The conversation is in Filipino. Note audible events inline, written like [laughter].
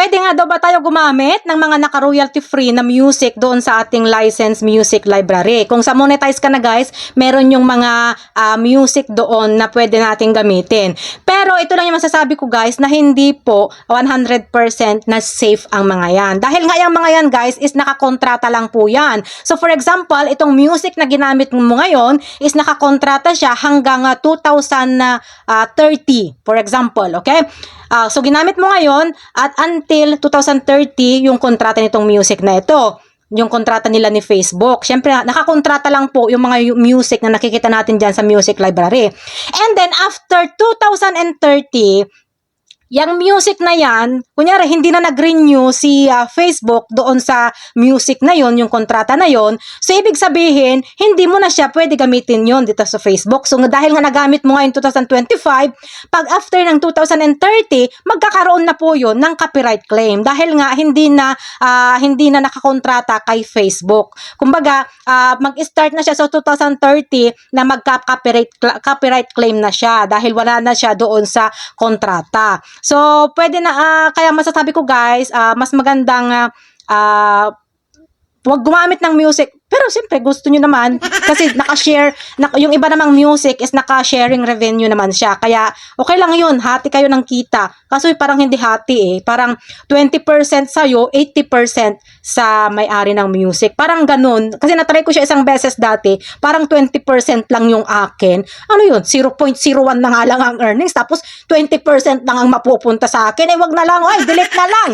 pwede nga daw ba tayo gumamit ng mga naka-royalty free na music doon sa ating licensed music library? Kung sa monetize ka na guys, meron yung mga ah, music doon na pwede nating gamitin. Pero ito lang yung masasabi ko guys na hindi po 100% na safe ang mga yan. Dahil nga yung mga yan guys is nakakontrata lang po yan. So for example, itong music na ginamit mo ngayon is nakakontrata siya hanggang ah, 2030 for example, okay? Ah, so ginamit mo ngayon at until 2030 yung kontrata nitong music na ito yung kontrata nila ni Facebook. Siyempre, nakakontrata lang po yung mga music na nakikita natin dyan sa music library. And then, after 2030, yung music na yan, kunyari, hindi na nag-renew si ah, Facebook doon sa music na yon yung kontrata na yon So, ibig sabihin, hindi mo na siya pwede gamitin yon dito sa Facebook. So, dahil nga nagamit mo ngayon 2025, pag after ng 2030, magkakaroon na po yon ng copyright claim. Dahil nga, hindi na, ah, hindi na nakakontrata kay Facebook. Kumbaga, ah, mag-start na siya sa 2030 na magka-copyright copyright claim na siya dahil wala na siya doon sa kontrata. So, pwede na, ah, kaya masasabi ko guys, ah, mas magandang ah, huwag gumamit ng music. Pero siyempre, gusto nyo naman. Kasi [laughs] naka-share, na, yung iba namang music is naka-sharing revenue naman siya. Kaya, okay lang yun. Hati kayo ng kita. Kaso parang hindi hati eh. Parang 20% sa'yo, 80% sa may-ari ng music. Parang ganun. Kasi natry ko siya isang beses dati. Parang 20% lang yung akin. Ano yun? 0.01 na nga lang ang earnings. Tapos 20% lang ang mapupunta sa akin. Eh, wag na lang. Ay, delete na lang.